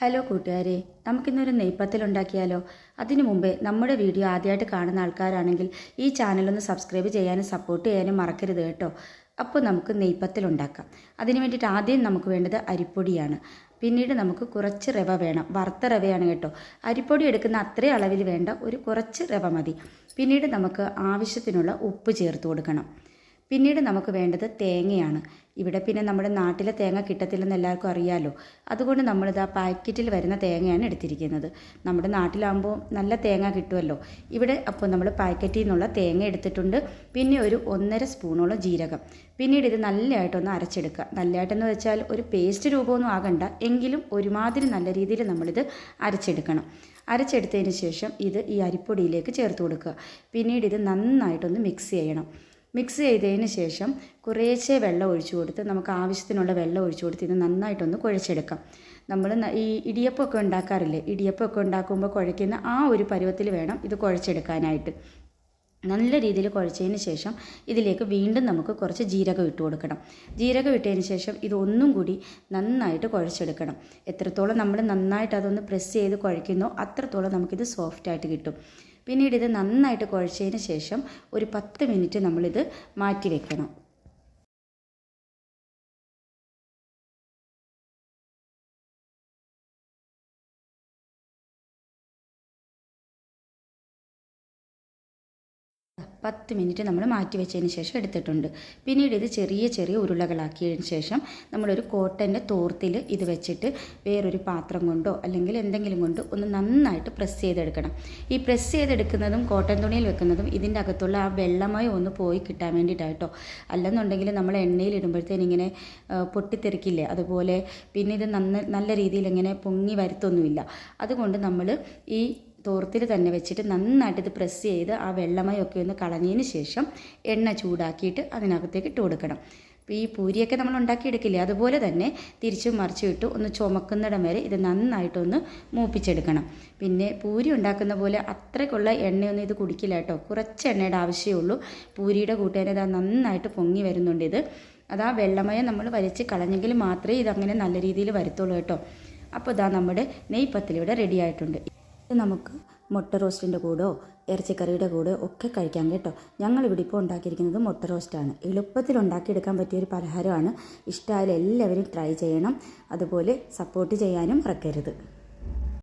Hello കൂട്ടുകാരെ നമുക്കിന്നൊരു നെയ്പ്പത്തിൽ ഉണ്ടാക്കിയാലോ? അതിനു മുമ്പേ നമ്മുടെ വീഡിയോ ആദ്യമായിട്ട് കാണുന്ന ആൾക്കാരാണെങ്കിൽ ഈ ചാനലൊന്ന് സബ്സ്ക്രൈബ് ചെയ്യാനും സപ്പോർട്ട് ചെയ്യാനും മറക്കരുത് കേട്ടോ. അപ്പോൾ നമുക്ക് നെയ്പ്പത്തിൽ ഉണ്ടാക്കാം. അതിന് വേണ്ടിയിട്ട് ആദ്യം നമുക്ക് വേണ്ടത് അരിപ്പൊടിയാണ്. പിന്നീട് നമുക്ക് കുറച്ച് റവ വേണം. വറുത്ത റവയാണ് കേട്ടോ. അരിപ്പൊടി എടുക്കുന്ന അത്രയും അളവിൽ വേണ്ട ഒരു കുറച്ച് റവ മതി. പിന്നീട് നമുക്ക് ആവശ്യത്തിനുള്ള ഉപ്പ് ചേർത്ത് കൊടുക്കണം. പിന്നീട് നമുക്ക് വേണ്ടത് തേങ്ങയാണ്. ഇവിടെ പിന്നെ നമ്മുടെ നാട്ടിലെ തേങ്ങ കിട്ടത്തില്ലെന്ന് എല്ലാവർക്കും അറിയാമല്ലോ അതുകൊണ്ട് നമ്മളിത് ആ പാക്കറ്റിൽ വരുന്ന തേങ്ങയാണ് എടുത്തിരിക്കുന്നത്. നമ്മുടെ നാട്ടിലാകുമ്പോൾ നല്ല തേങ്ങ കിട്ടുമല്ലോ ഇവിടെ അപ്പോൾ നമ്മൾ പാക്കറ്റിൽ നിന്നുള്ള തേങ്ങ എടുത്തിട്ടുണ്ട്. പിന്നെ ഒരു ഒന്നര സ്പൂണോളം ജീരകം. പിന്നീട് ഇത് നല്ലതായിട്ടൊന്ന് അരച്ചെടുക്കുക. നല്ലതായിട്ടെന്ന് വെച്ചാൽ ഒരു പേസ്റ്റ് രൂപമൊന്നും ആകണ്ട. എങ്കിലും ഒരുമാതിരി നല്ല രീതിയിൽ നമ്മളിത് അരച്ചെടുക്കണം. അരച്ചെടുത്തതിന് ശേഷം ഇത് ഈ അരിപ്പൊടിയിലേക്ക് ചേർത്ത് കൊടുക്കുക. പിന്നീട് ഇത് നന്നായിട്ടൊന്ന് മിക്സ് ചെയ്യണം. മിക്സ് ചെയ്തതിന് ശേഷം കുറേശ്ശെ വെള്ളം ഒഴിച്ചു കൊടുത്ത് നമുക്ക് ആവശ്യത്തിനുള്ള വെള്ളം ഒഴിച്ചു കൊടുത്ത് ഇത് നന്നായിട്ടൊന്ന് കുഴച്ചെടുക്കാം. നമ്മൾ ഈ ഇടിയപ്പമൊക്കെ ഉണ്ടാക്കാറില്ലേ? ഇടിയപ്പമൊക്കെ ഉണ്ടാക്കുമ്പോൾ കുഴയ്ക്കുന്ന ആ ഒരു പരുവത്തിൽ വേണം ഇത് കുഴച്ചെടുക്കാനായിട്ട്. നല്ല രീതിയിൽ കുഴച്ചതിന് ശേഷം ഇതിലേക്ക് വീണ്ടും നമുക്ക് കുറച്ച് ജീരകം ഇട്ട് കൊടുക്കണം. ജീരകം ഇട്ടതിന് ശേഷം ഇതൊന്നും കൂടി നന്നായിട്ട് കുഴച്ചെടുക്കണം. എത്രത്തോളം നമ്മൾ നന്നായിട്ട് അതൊന്ന് പ്രസ് ചെയ്ത് കുഴയ്ക്കുന്നോ അത്രത്തോളം നമുക്കിത് സോഫ്റ്റായിട്ട് കിട്ടും. പിന്നീട് ഇത് നന്നായിട്ട് കുഴച്ചതിന് ശേഷം ഒരു പത്ത് മിനിറ്റ് നമ്മളിത് മാറ്റി വെക്കണം. പത്ത് മിനിറ്റ് നമ്മൾ മാറ്റി വെച്ചതിന് ശേഷം എടുത്തിട്ടുണ്ട്. പിന്നീട് ഇത് ചെറിയ ചെറിയ ഉരുളകളാക്കിയതിന് ശേഷം നമ്മളൊരു കോട്ടന്റെ തോർത്തിൽ ഇത് വെച്ചിട്ട് വേറൊരു പാത്രം കൊണ്ടോ അല്ലെങ്കിൽ എന്തെങ്കിലും കൊണ്ട് ഒന്ന് നന്നായിട്ട് പ്രസ് ചെയ്തെടുക്കണം. ഈ പ്രസ് ചെയ്തെടുക്കുന്നതും കോട്ടൺ തുണിയിൽ വെക്കുന്നതും ഇതിന്റെ അകത്തുള്ള ആ വെള്ളമായി ഒന്ന് പോയി കിട്ടാൻ വേണ്ടിയിട്ടായിട്ടോ അല്ലെന്നുണ്ടെങ്കിൽ നമ്മൾ എണ്ണയിൽ ഇടുമ്പോഴത്തേന് ഇങ്ങനെ പൊട്ടിത്തെറിക്കില്ലേ? അതുപോലെ പിന്നെ ഇത് നന്ന നല്ല രീതിയിൽ ഇങ്ങനെ പൊങ്ങി വരുത്തൊന്നുമില്ല. അതുകൊണ്ട് നമ്മൾ ഈ തോർത്തിൽ തന്നെ വെച്ചിട്ട് നന്നായിട്ട് ഇത് പ്രസ് ചെയ്ത് ആ വെള്ളമയൊക്കെ ഒന്ന് കളഞ്ഞതിന് ശേഷം എണ്ണ ചൂടാക്കിയിട്ട് അതിനകത്തേക്ക് ഇട്ട് കൊടുക്കണം. ഇപ്പോൾ ഈ പൂരിയൊക്കെ നമ്മൾ ഉണ്ടാക്കിയെടുക്കില്ലേ അതുപോലെ തന്നെ തിരിച്ചും മറിച്ചും ഇട്ട് ഒന്ന് ചുമക്കുന്നിടം വരെ ഇത് നന്നായിട്ടൊന്ന് മൂപ്പിച്ചെടുക്കണം. പിന്നെ പൂരി ഉണ്ടാക്കുന്ന പോലെ അത്രയ്ക്കുള്ള എണ്ണയൊന്നും ഇത് കുടിക്കില്ല കേട്ടോ. കുറച്ച് എണ്ണയുടെ ആവശ്യമേ ഉള്ളൂ. പൂരിയുടെ കൂട്ടുകാരെ ഇത് നന്നായിട്ട് പൊങ്ങി വരുന്നുണ്ട് ഇത്. അത് ആ വെള്ളമയം നമ്മൾ വലിച്ച് കളഞ്ഞെങ്കിൽ മാത്രമേ ഇതങ്ങനെ നല്ല രീതിയിൽ വരുത്തുള്ളൂ കേട്ടോ. അപ്പോൾ ഇതാ നമ്മുടെ നെയ്പത്തിൽ ഇവിടെ റെഡി ആയിട്ടുണ്ട്. ഇത് നമുക്ക് മുട്ട റോസ്റ്റിന്റെ കൂടെയോ ഇറച്ചിക്കറിയുടെ കൂടെ ഒക്കെ കഴിക്കാം കേട്ടോ. ഞങ്ങളിവിടെ ഇപ്പോൾ ഉണ്ടാക്കിയിരിക്കുന്നത് മുട്ട റോസ്റ്റാണ്. എളുപ്പത്തിൽ ഉണ്ടാക്കിയെടുക്കാൻ പറ്റിയൊരു പലഹാരമാണ്. ഇഷ്ടമായാലും എല്ലാവരും ട്രൈ ചെയ്യണം. അതുപോലെ സപ്പോർട്ട് ചെയ്യാനും മറക്കരുത്.